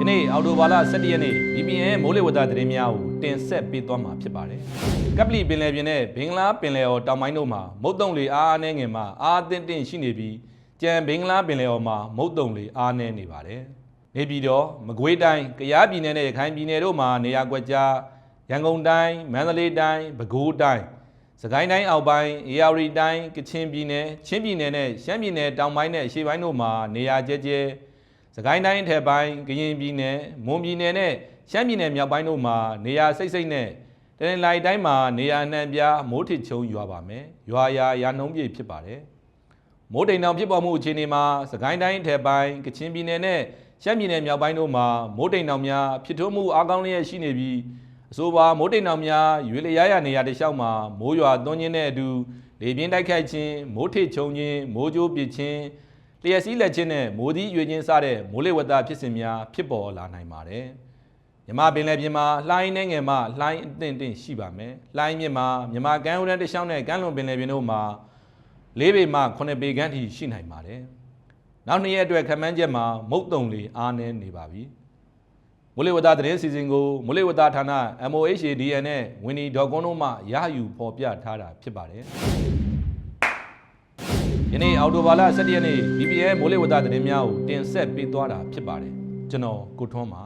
ယနေ့အော်တိုဘာလ17ရက်နေ့ BPN မိုးလေဝသသတင်းများကိုတင်ဆက်ပေးသွားမှာဖြစ်ပါတယ်။ကပလီပင်လယ်ပြင်နဲ့ဘင်္ဂလားပင်လယ်အော်တောင်ပိုင်းတို့မှာမုတ်တုံလေအားအားနည်းငယ်မှအားအသင့်တင့်ရှိနေပြီးကြံဘင်္ဂလားပင်လယ်အော်မှာမုတ်တုံလေအားနည်းနေပါတယ်။နေပြည်တော်မကွေးတိုင်းကယားပြည်နယ်နဲ့ရခိုင်ပြည်နယ်တို့မှာနေရာကွက်ကြားရန်ကုန်တိုင်းမန္တလေးတိုင်းပဲခူးတိုင်းစကိုင်းတိုင်းအောက်ပိုင်းအေရဝတီတိုင်းကချင်ပြည်နယ်ချင်းပြည်နယ်နဲ့ရှမ်းပြည်နယ်တောင်ပိုင်းနဲ့အရှေ့ပိုင်းတို့မှာနေရာကျဲကျဲ စကိုင်းတိုင်းအထက်ပိုင်းကရင်ပြည်နယ်မွန်ပြည်နယ်နဲ့ရှမ်းပြည်နယ်မြောက်ပိုင်းတို့မှာနေရာစိတ်စိတ်နဲ့တရင်လိုက်တိုင်းမှာနေရာနှံပြားမိုးထစ်ချုံရွာပါမယ်ရွာရာရာနှုံးပြည့်ဖြစ်ပါတယ်မိုးတိမ်တောင်ဖြစ်ပေါ်မှုအခြေအနေမှာစကိုင်းတိုင်းအထက်ပိုင်းကချင်ပြည်နယ်နဲ့ရှမ်းပြည်နယ်မြောက်ပိုင်းတို့မှာမိုးတိမ်တောင်များဖြစ်ထွန်းမှုအားကောင်းလျက်ရှိနေပြီးအဆိုပါမိုးတိမ်တောင်များရွေလျားရနေရာတစ်လျှောက်မှာမိုးရွာသွန်းခြင်းနဲ့အတူလေပြင်းတိုက်ခတ်ခြင်းမိုးထစ်ချုံခြင်းမိုးကြိုးပစ်ခြင်း လျှက်စီးလက်ချင်းနဲ့မိုးသီးရွေချင်းစတဲ့မိုးလေဝသဖြစ်စဉ်များဖြစ်ပေါ်လာနိုင်ပါတယ်။မြမပင်လယ်ပြင်မှာလှိုင်းနှဲငယ်မှလှိုင်းအသင့်တင့်ရှိပါမယ်။လှိုင်းမြစ်မှာမြမကမ်းဦးတန်းတစ်လျှောက်နဲ့ကမ်းလွန်ပင်လယ်ပြင်တို့မှာ၄ပေမှ9ပေခန့်ထိရှိနိုင်ပါတယ်။နောက်နှစ်ရက်အတွက်ခန့်မှန်းချက်မှာမုတ်တုံလေအားနည်းနေပါပြီ။မိုးလေဝသသတင်းစီစဉ်ကိုမိုးလေဝသဌာန MOHADN နဲ့ဝင်းနီဒေါ်ကွန်းတို့မှရယူဖော်ပြထားတာဖြစ်ပါတယ်။ ယနေ့အော်တိုဘာလ17ရက်နေ့ BPN မိုးလေဝသသတင်းများကိုတင်ဆက်ပေးသွားတာဖြစ်ပါတယ်ကျွန်တော်ကိုထွန်းပါ